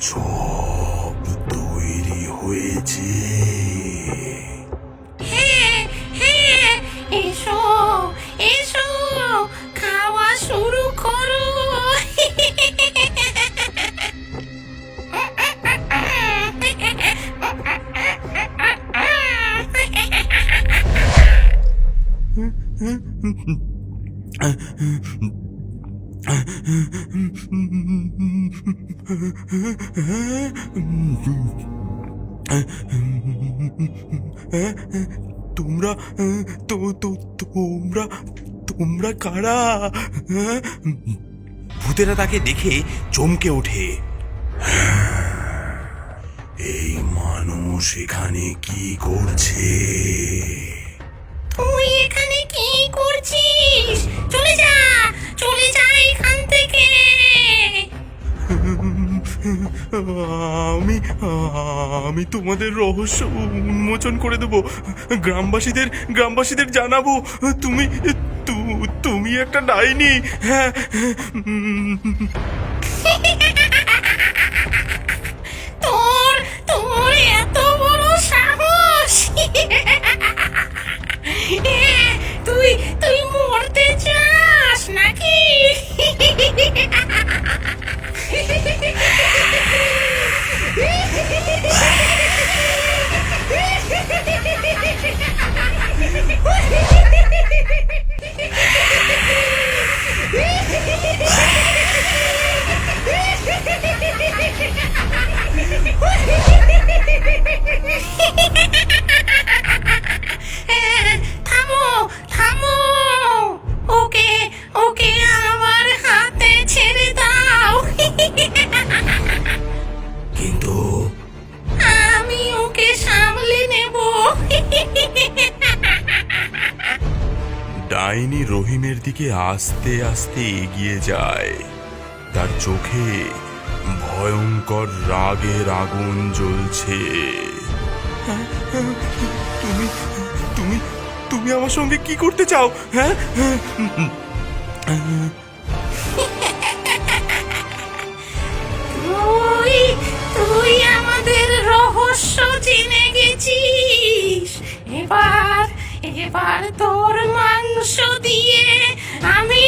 সব তৈরি হয়েছে হ্যাঁ হ্যাঁ এসো এসো তোমরা, তো তো, তোমরা তোমরা কারা? ভূতেরা তাকে দেখে চমকে ওঠে। এই মানুষ এখানে কি করছে? আমি আমি তোমাদের রহস্য উন্মোচন করে দেব। গ্রামবাসীদের গ্রামবাসীদের জানাব। তুমি তুমি একটা ডাইনি হ্যাঁ। থামো থামো। ওকে ওকে আমার হাতে ছেড়ে দাও। কিন্তু আমি ওকে সামলে নেব। ডাইনি রহিমের দিকে আস্তে আস্তে এগিয়ে যায়। তার চোখে ভয়ঙ্কর রাগের আগুন জ্বলছে। তুমি তুমি তুমি আমার সঙ্গে কি করতে চাও? হ্যাঁ? তুই তুই আমাদের রহস্য জেনে গেছিস। এবার এবার তোর মাংস দিয়ে আমি